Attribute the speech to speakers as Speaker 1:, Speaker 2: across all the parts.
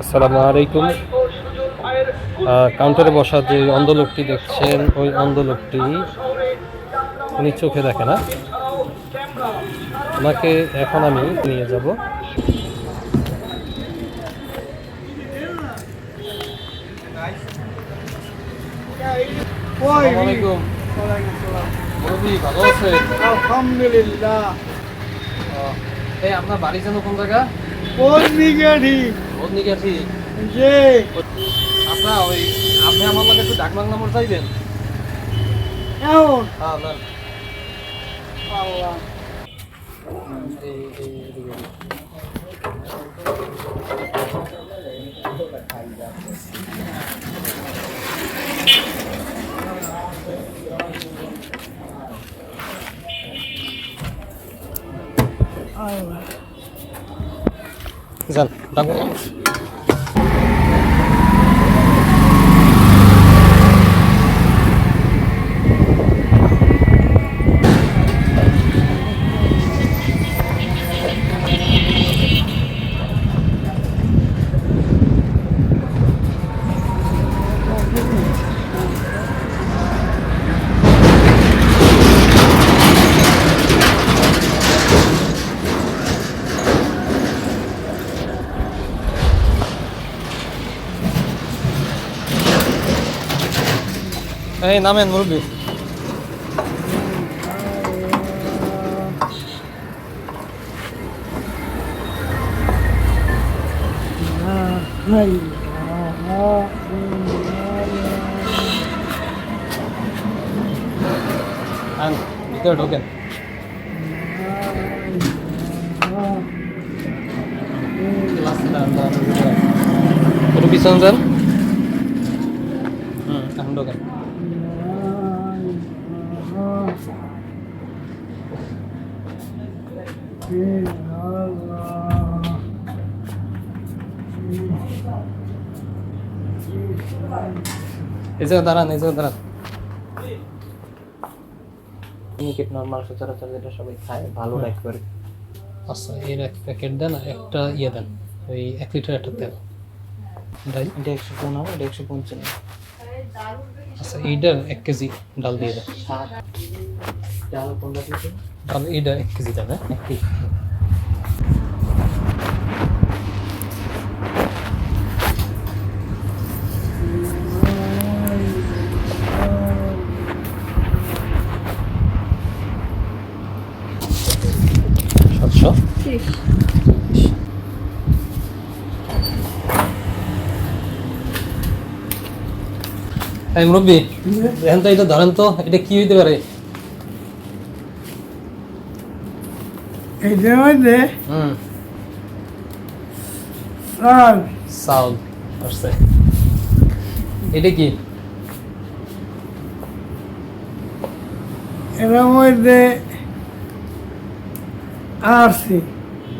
Speaker 1: আসসালামু আলাইকুম। কাউন্টারে বসা যে অন্ধ লোকটি দেখছেন ওই অন্ধ লোকটি উনি চোখে দেখে না। ওনাকে এখন আমি নিয়ে যাব। আলাইকুম। মুরব্বি, ভালো আছেন?
Speaker 2: আলহামদুলিল্লাহ।
Speaker 1: এই আপনার বাড়ি যেন কোন জায়গা?
Speaker 2: কোন
Speaker 1: বদনি গেছি
Speaker 2: যে
Speaker 1: আচ্ছা ওই আপনি আমার লাগে একটু ডাক বাংলা মোড় চাইবেন?
Speaker 2: এমন?
Speaker 1: হ্যাঁ।
Speaker 2: আল্লাহ।
Speaker 1: যান। এই নামেন মুরব্বী আন ভিতরে ঢোকেন একটু পিছন যান হুম এখন ঢোকেন জায়গায় দাঁড়ান এই জায়গায় দাঁড়ান।
Speaker 3: মিনিকেট নর্মাল সচরাচর যেটা সবাই খায় ভালো লাইক করে
Speaker 1: আচ্ছা এর এক প্যাকেট দেন একটা ইয়ে দেন। ওই এক লিটার একটা তেল। ডাল
Speaker 3: এটা একশো পনেরো এটা একশো পঞ্চান্ন
Speaker 1: আচ্ছা এইটা এক কেজি ডাল দিয়ে দেন।
Speaker 3: ডাল কোনটা দিতে
Speaker 1: ডাল এইটা এক কেজি দেন হ্যাঁ এই মুরব্বী দেখেন তো এটা ধরেন তো এটা কি হইতে পারে?
Speaker 2: এইটার মধ্যে
Speaker 1: চাউল আসছে। এটা কি?
Speaker 2: এর মধ্যে আরসি।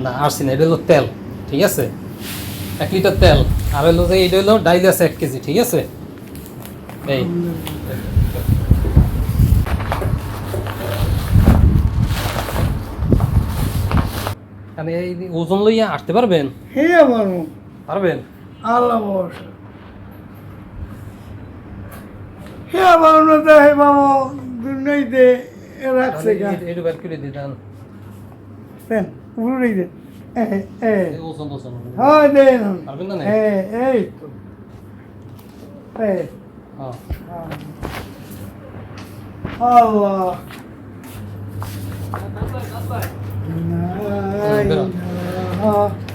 Speaker 1: না আরসি না এটা হলো তেল ঠিক আছে? এক লিটার তেল। আর হলো যে এটা হলো ডাইল আছে এক কেজি ঠিক আছে? এই। আমি এই ওজন লইয়া আসতে পারবেন
Speaker 2: হে বাবু
Speaker 1: পারবেন
Speaker 2: আল্লাহ ভরসা হে বাবু না তো হে বাবু দুর্নীতিতে রাখছে গা
Speaker 1: একটু বের করে দিতাম
Speaker 2: দেন উপরে দেন এ এ
Speaker 1: এই ওজন ওজন
Speaker 2: হয় দেন
Speaker 1: পারবেন না
Speaker 2: এ এই তো এ
Speaker 1: হ্যাঁ
Speaker 2: আল্লাহ
Speaker 1: বেরো।
Speaker 2: আল্লাহ